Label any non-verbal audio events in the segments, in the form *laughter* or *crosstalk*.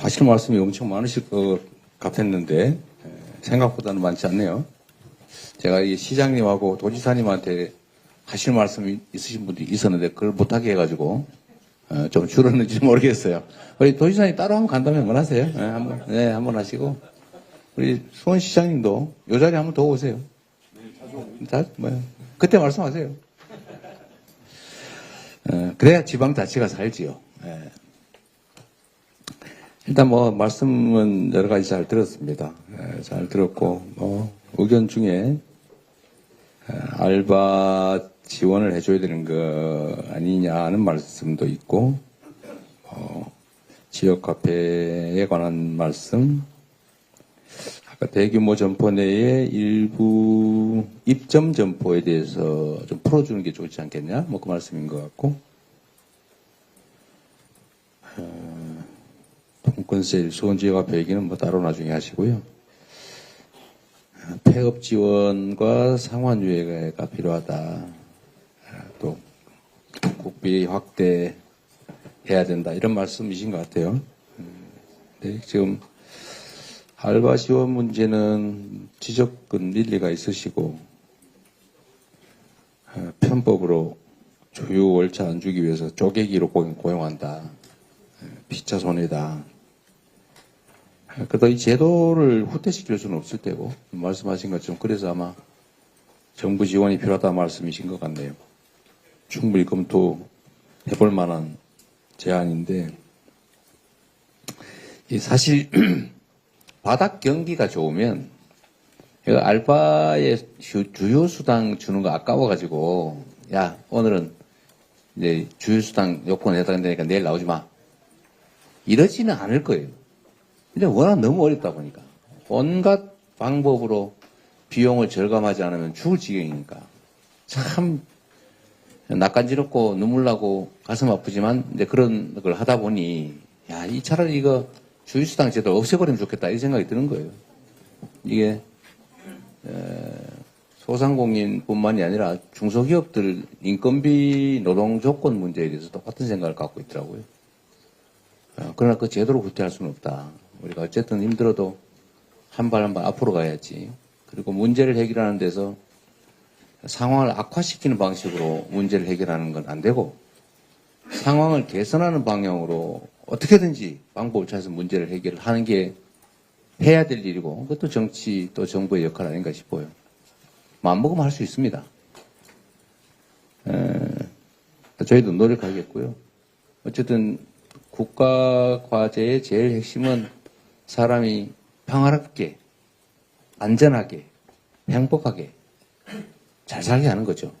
하실 말씀이 엄청 많으실 것 같았는데 에, 생각보다는 많지 않네요. 제가 이 시장님하고 도지사님한테 하실 말씀이 있으신 분들이 있었는데 그걸 못하게 해가지고 어, 좀 줄었는지 *laughs* 모르겠어요. 우리 도지사님 따로 한번 간다면 한번 하세요. 네, 한번 네, 한번 하시고 우리 수원시장님도 요 자리 한번 더 오세요. 자, 뭐요? 그때 말씀하세요. 어, 그래야 지방 자치가 살지요. 예. 일단 뭐 말씀은 여러 가지 잘 들었습니다. 예, 잘 들었고 뭐 의견 중에 예, 알바 지원을 해줘야 되는 거 아니냐 하는 말씀도 있고 어, 지역 카페에 관한 말씀 아까 대규모 점포 내에 일부 입점 점포에 대해서 좀 풀어주는 게 좋지 않겠냐 뭐 그 말씀인 것 같고 통 건세일 수원지역화폐 얘기는 뭐 따로 나중에 하시고요. 아, 폐업 지원과 상환 유예가 필요하다. 아, 또 국비 확대해야 된다. 이런 말씀이신 것 같아요. 음, 네, 지금 알바 지원 문제는 지적은 일리가 있으시고 아, 편법으로 조유 월차 안 주기 위해서 쪼개기로 고용- 고용한다. 피차 손해다. 그래도 이 제도를 후퇴시킬 수는 없을 테고 말씀하신 것처럼 그래서 아마 정부 지원이 필요하다 말씀이신 것 같네요. 충분히 검토해볼 만한 제안인데 이 사실 *clears throat* 바닥 경기가 좋으면 알바의 주- 주요 수당 주는 거 아까워 가지고 야 오늘은 이제 주요 수당 요건 해당되니까 내일 나오지 마. 이러지는 않을 거예요. 근데 워낙 너무 어렵다 보니까 온갖 방법으로 비용을 절감하지 않으면 죽을 지경이니까 참 낯간지럽고 눈물 나고 가슴 아프지만 이제 그런 걸 하다 보니 야 이 차라리 이거 주유수당 제도 없애버리면 좋겠다 이 생각이 드는 거예요. 이게 에, 소상공인뿐만이 아니라 중소기업들 인건비 노동 조건 문제에 대해서 똑같은 생각을 갖고 있더라고요. 어, 그러나 그 제도로 후퇴할 수는 없다. 우리가 어쨌든 힘들어도 한 발 한 발 앞으로 가야지. 그리고 문제를 해결하는 데서 상황을 악화시키는 방식으로 문제를 해결하는 건 안 되고 상황을 개선하는 방향으로 어떻게든지 방법을 찾아서 문제를 해결하는 게 해야 될 일이고 그것도 정치 또 정부의 역할 아닌가 싶어요. 마음먹으면 할 수 있습니다. 에, 저희도 노력하겠고요. 어쨌든 국가 과제의 제일 핵심은 사람이 평화롭게, 안전하게, 행복하게 잘 살게 하는 거죠.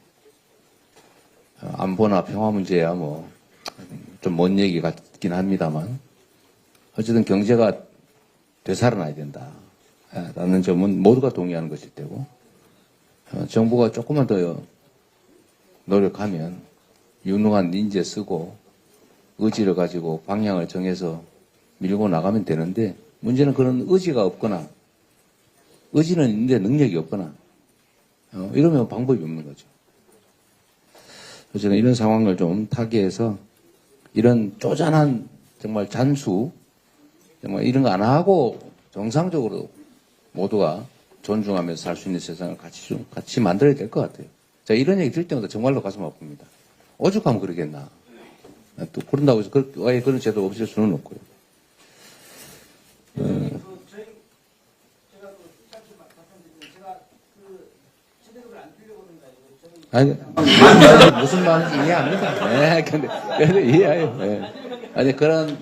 어, 안보나 평화 문제야 뭐 좀 먼 얘기 같긴 합니다만 어쨌든 경제가 되살아나야 된다. 아, 라는 점은 모두가 동의하는 것일 테고 어, 정부가 조금만 더 노력하면 유능한 인재 쓰고 의지를 가지고 방향을 정해서 밀고 나가면 되는데 문제는 그런 의지가 없거나 의지는 있는데 능력이 없거나 어, 이러면 방법이 없는 거죠. 그래서 저는 이런 상황을 좀 타개해서 이런 쪼잔한 정말 잔수 정말 이런 거 안 하고 정상적으로 모두가 존중하면서 살 수 있는 세상을 같이 좀 같이 만들어야 될 것 같아요. 제가 이런 얘기 들을 때마다 정말로 가슴 아픕니다. 오죽하면 그러겠나. 아, 또 그런다고 해서 그, 아예 그런 제도 없을 수는 없고요. 그 제가 그그 저희 아니, 무슨 말인지 이해합니다. 네, 근데, 근데 이해해요. 네. 아니, 그런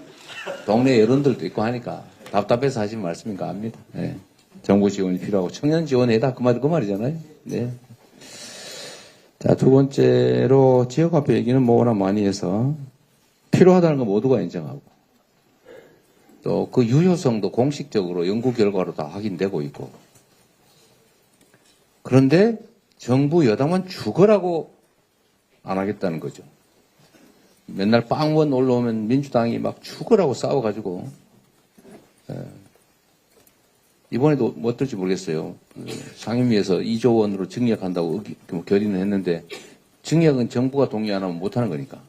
동네 여론들도 있고 하니까 답답해서 하신 말씀인가 합니다. 네. 정부 지원이 필요하고 청년 지원해다. 그 말, 그 말이잖아요. 네. 자, 두 번째로 지역화폐 얘기는 뭐 워낙 많이 해서 필요하다는 거 모두가 인정하고 또 그 유효성도 공식적으로 연구 결과로 다 확인되고 있고 그런데 정부 여당만 죽어라고 안 하겠다는 거죠. 맨날 빵원 올라오면 민주당이 막 죽어라고 싸워가지고 에, 이번에도 뭐 어떨지 모르겠어요. 그 상임위에서 2조 원으로 증액한다고 의기- 뭐 결의는 했는데 증액은 정부가 동의 안 하면 못하는 거니까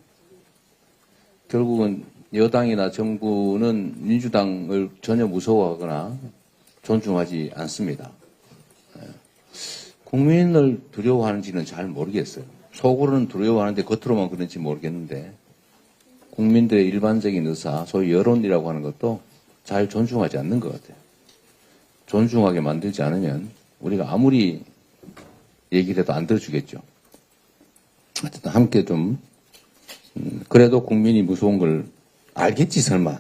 결국은 여당이나 정부는 민주당을 전혀 무서워하거나 존중하지 않습니다. 예. 국민을 두려워하는지는 잘 모르겠어요. 속으로는 두려워하는데 겉으로만 그런지 모르겠는데 국민들의 일반적인 의사, 소위 여론이라고 하는 것도 잘 존중하지 않는 것 같아요. 존중하게 만들지 않으면 우리가 아무리 얘기를 해도 안 들어주겠죠. 어쨌든 함께 좀 음, 그래도 국민이 무서운 걸 알겠지 설마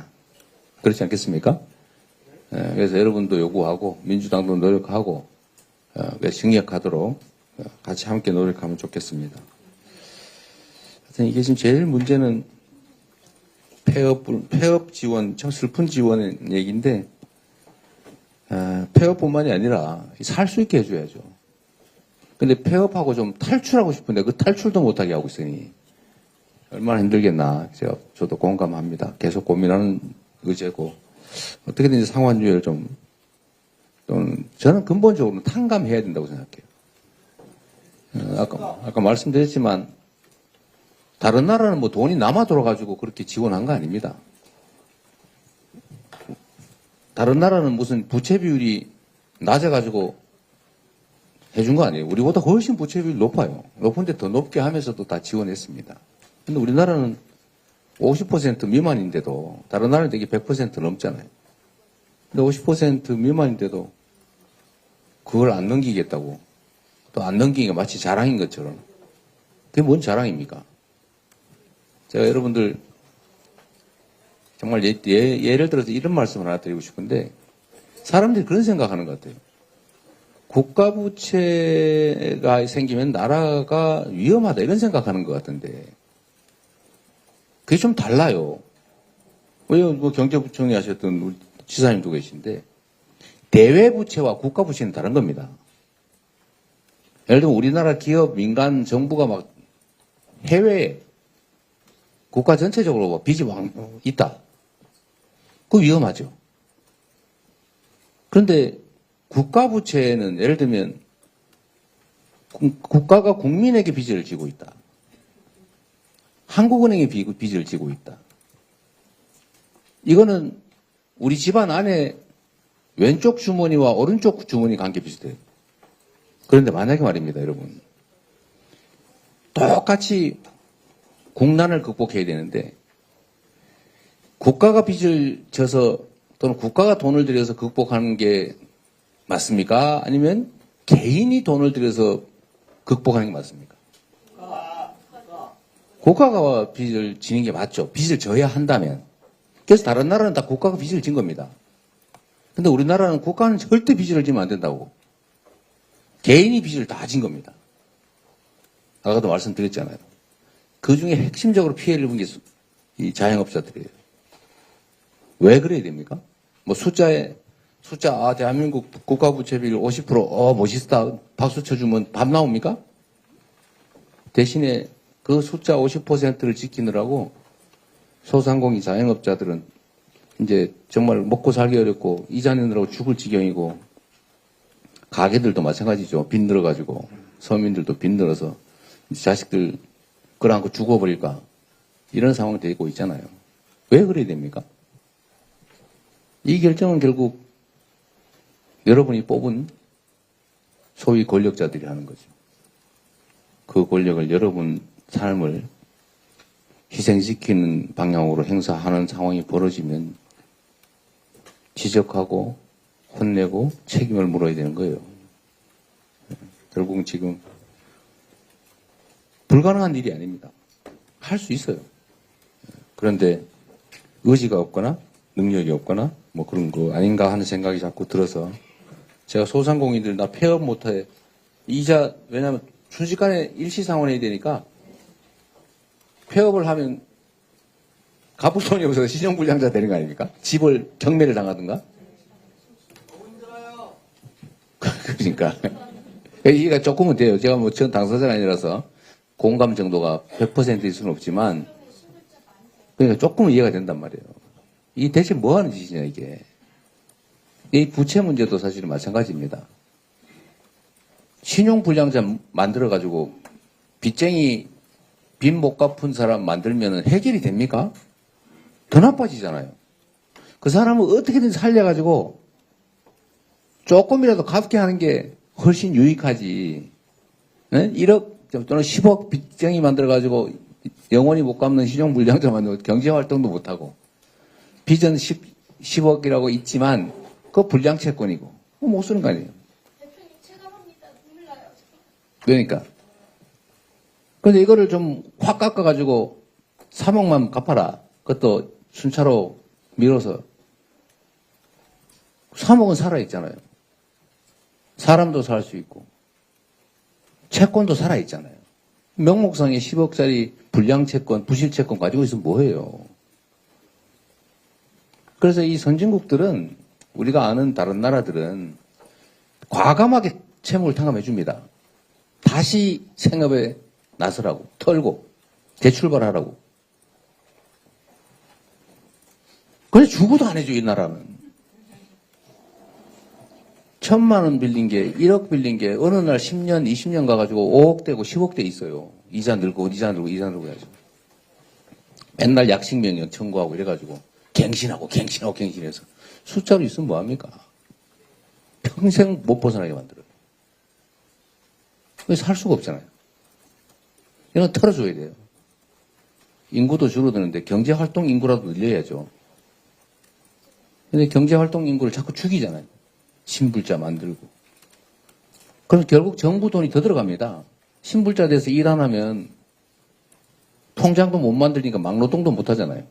그렇지 않겠습니까? 예, 그래서 여러분도 요구하고 민주당도 노력하고 어, 그 승리하도록 어, 같이 함께 노력하면 좋겠습니다. 하여튼 이게 지금 제일 문제는 폐업 폐업 지원 참 슬픈 지원 얘기인데 어, 폐업뿐만이 아니라 살 수 있게 해줘야죠. 근데 폐업하고 좀 탈출하고 싶은데 그 탈출도 못하게 하고 있으니 얼마나 힘들겠나 제가 저도 공감합니다. 계속 고민하는 의제고 어떻게든지 상환주의를 좀 또는 저는 근본적으로 탕감해야 된다고 생각해요. 어, 아까 아까 말씀드렸지만 다른 나라는 뭐 돈이 남아 돌아가지고 그렇게 지원한 거 아닙니다. 다른 나라는 무슨 부채 비율이 낮아가지고 해준 거 아니에요. 우리보다 훨씬 부채 비율 높아요. 높은데 더 높게 하면서도 다 지원했습니다. 근데 우리나라는 50% 미만인데도 다른 나라는 되게 100% 넘잖아요. 근데 50% 미만인데도 그걸 안 넘기겠다고 또 안 넘기기가 마치 자랑인 것처럼 그게 뭔 자랑입니까? 제가 여러분들 정말 예, 예, 예 를 들어서 이런 말씀을 하나 드리고 싶은데 사람들이 그런 생각하는 것 같아요. 국가 부채가 생기면 나라가 위험하다 이런 생각하는 것 같은데 그게 좀 달라요. 왜뭐 경제부총리 하셨던 우리 지사님도 계신데 대외 부채와 국가 부채는 다른 겁니다. 예를 들면 우리나라 기업, 민간, 정부가 막 해외에 국가 전체적으로 뭐 빚이 왕, 있다. 그 위험하죠. 그런데 국가 부채는 예를 들면 국- 국가가 국민에게 빚을 지고 있다. 한국은행에 빚- 빚을 지고 있다. 이거는 우리 집안 안에 왼쪽 주머니와 오른쪽 주머니 관계 비슷해요. 그런데 만약에 말입니다, 여러분. 똑같이 국난을 극복해야 되는데 국가가 빚을 져서 또는 국가가 돈을 들여서 극복하는 게 맞습니까? 아니면 개인이 돈을 들여서 극복하는 게 맞습니까? 국가가 빚을 지는 게 맞죠. 빚을 져야 한다면. 그래서 다른 나라는 다 국가가 빚을 진 겁니다. 근데 우리나라는 국가는 절대 빚을 지면 안 된다고. 개인이 빚을 다 진 겁니다. 아까도 말씀드렸잖아요. 그 중에 핵심적으로 피해를 입은 게 이 자영업자들이에요. 왜 그래야 됩니까? 뭐 숫자에 숫자 아 대한민국 국가 부채 비율 50%어 멋있다 박수 쳐주면 밥 나옵니까? 대신에 그 숫자 50%를 지키느라고 소상공인 자영업자들은 이제 정말 먹고 살기 어렵고 이자 내느라고 죽을 지경이고 가게들도 마찬가지죠. 빚 늘어가지고 서민들도 빚 늘어서 이제 자식들 끌어안고 죽어버릴까 이런 상황이 되고 있잖아요. 왜 그래야 됩니까? 이 결정은 결국 여러분이 뽑은 소위 권력자들이 하는 거죠. 그 권력을 여러분 삶을 희생시키는 방향으로 행사하는 상황이 벌어지면 지적하고 혼내고 책임을 물어야 되는 거예요. 결국은 지금 불가능한 일이 아닙니다. 할 수 있어요. 그런데 의지가 없거나 능력이 없거나 뭐 그런 거 아닌가 하는 생각이 자꾸 들어서 제가 소상공인들 나 폐업 못해 이자 왜냐하면 순식간에 일시상환 해야 되니까 폐업을 하면 갚을 돈이 없어서 신용불량자 되는 거 아닙니까? 집을 경매를 당하든가 그러니까 *laughs* 이해가 조금은 돼요. 제가 뭐 전 당사자가 아니라서 공감 정도가 100%일 수는 없지만 그러니까 조금은 이해가 된단 말이에요. 이 대체 뭐 하는 짓이냐 이게. 이 부채 문제도 사실은 마찬가지입니다. 신용불량자 만들어가지고 빚쟁이 빚 못 갚은 사람 만들면 해결이 됩니까? 더 나빠지잖아요. 그 사람을 어떻게든 살려가지고 조금이라도 갚게 하는 게 훨씬 유익하지. 예? 1억 또는 10억 빚쟁이 만들어가지고 영원히 못 갚는 신용불량자 만들고 경제활동도 못하고 빚은 10, 10억이라고 있지만 그거 불량채권이고 그거 못 쓰는 거 아니에요. 대표님 체감합니다. 눈물 나요. 그러니까. 근데 이거를 좀 확 깎아가지고 3억만 갚아라. 그것도 순차로 밀어서 3억은 살아있잖아요. 사람도 살 수 있고 채권도 살아있잖아요. 명목상에 10억짜리 불량 채권, 부실 채권 가지고 있으면 뭐해요. 그래서 이 선진국들은 우리가 아는 다른 나라들은 과감하게 채무를 탕감해 줍니다. 다시 생업에 나서라고 털고 재출발하라고. 그래 주고도 안 해줘 이 나라는. 천만 원 빌린 게 1억 빌린 게 어느 날 10년 20년 가가지고 5억 되고 10억 돼 있어요. 이자 늘고 이자 늘고 이자 늘고 해야죠. 맨날 약식 명령 청구하고 이래가지고 갱신하고 갱신하고 갱신해서 숫자로 있으면 뭐합니까? 평생 못 벗어나게 만들어요. 그래서 살 수가 없잖아요. 이건 털어줘야 돼요. 인구도 줄어드는데 경제활동 인구라도 늘려야죠. 근데 경제활동 인구를 자꾸 죽이잖아요. 신불자 만들고. 그럼 결국 정부 돈이 더 들어갑니다. 신불자 돼서 일 안 하면 통장도 못 만들니까 막노동도 못 하잖아요.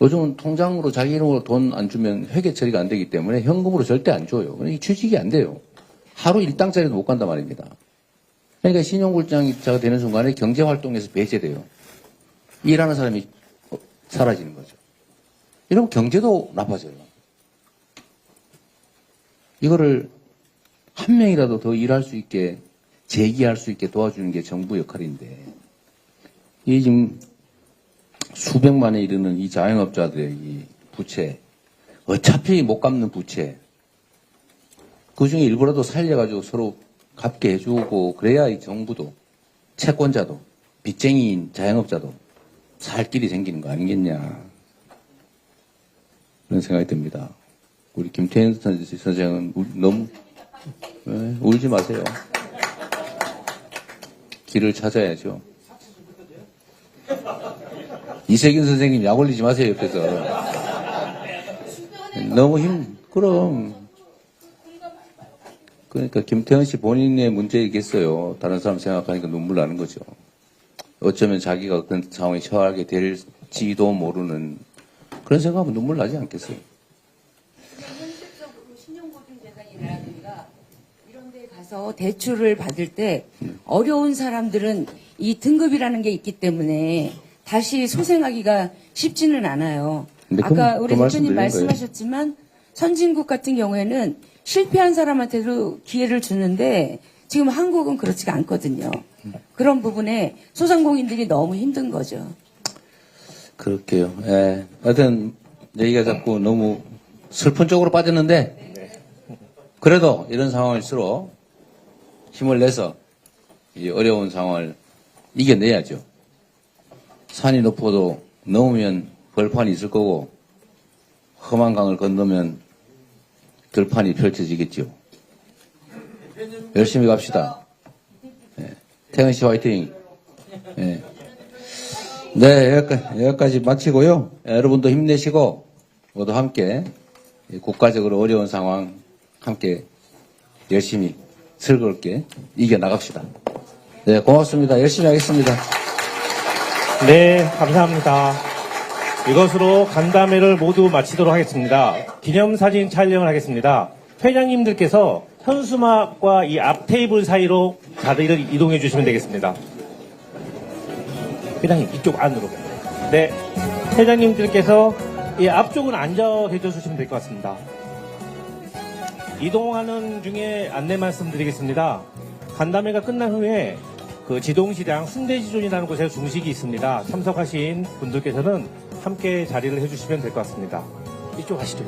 요즘은 통장으로 자기 이름으로 돈 안 주면 회계 처리가 안 되기 때문에 현금으로 절대 안 줘요. 그러니까 취직이 안 돼요. 하루 일당짜리도 못 간단 말입니다. 그러니까 신용불장자가 되는 순간에 경제활동에서 배제돼요. 일하는 사람이 어, 사라지는 거죠. 이러면 경제도 나빠져요. 이거를 한 명이라도 더 일할 수 있게 재기할 수 있게 도와주는 게 정부 역할인데 이 지금 수백만에 이르는 이 자영업자들의 이 부채 어차피 못 갚는 부채 그 중에 일부라도 살려가지고 서로 갚게 해주고 그래야 이 정부도 채권자도 빚쟁이인 자영업자도 살 길이 생기는 거 아니겠냐 그런 생각이 듭니다. 우리 김태현 선- 선생은 울- 너무 예, 울지 마세요. 길을 찾아야죠. 이세균 선생님 약 올리지 마세요 옆에서. 너무 힘 그럼 그러니까 김태현 씨 본인의 문제이겠어요. 다른 사람 생각하니까 눈물 나는 거죠. 어쩌면 자기가 그런 상황에 처하게 될지도 모르는 그런 생각하면 눈물 나지 않겠어요. 현실적으로 신용보증재단이라든가 이런 데 가서 대출을 받을 때 어려운 사람들은 이 등급이라는 게 있기 때문에 다시 소생하기가 쉽지는 않아요. 그- 아까 그 우리 대표님 말씀하셨지만 선진국 같은 경우에는 실패한 사람한테도 기회를 주는데 지금 한국은 그렇지가 않거든요. 그런 부분에 소상공인들이 너무 힘든 거죠. 그럴게요. 예. 하여튼, 얘기가 자꾸 너무 슬픈 쪽으로 빠졌는데, 그래도 이런 상황일수록 힘을 내서 이 어려운 상황을 이겨내야죠. 산이 높아도 넘으면 벌판이 있을 거고, 험한 강을 건너면 들판이 펼쳐지겠죠. 열심히 갑시다. 예. 태현 씨 화이팅. 예. 네, 여기까지, 여기까지 마치고요. 예, 여러분도 힘내시고, 모두 함께 이 국가적으로 어려운 상황 함께 열심히 즐겁게 이겨나갑시다. 네, 고맙습니다. 열심히 하겠습니다. 네, 감사합니다. 이것으로 간담회를 모두 마치도록 하겠습니다. 기념사진 촬영을 하겠습니다. 회장님들께서 현수막과 이 앞 테이블 사이로 자리를 이동해 주시면 되겠습니다. 회장님, 이쪽 안으로. 네. 회장님들께서 이 앞쪽은 앉아 계셔 주시면 될 것 같습니다. 이동하는 중에 안내 말씀드리겠습니다. 간담회가 끝난 후에 그 지동시장 순대지존이라는 곳에 중식이 있습니다. 참석하신 분들께서는 함께 자리를 해주시면 될 것 같습니다. 이쪽 가시죠.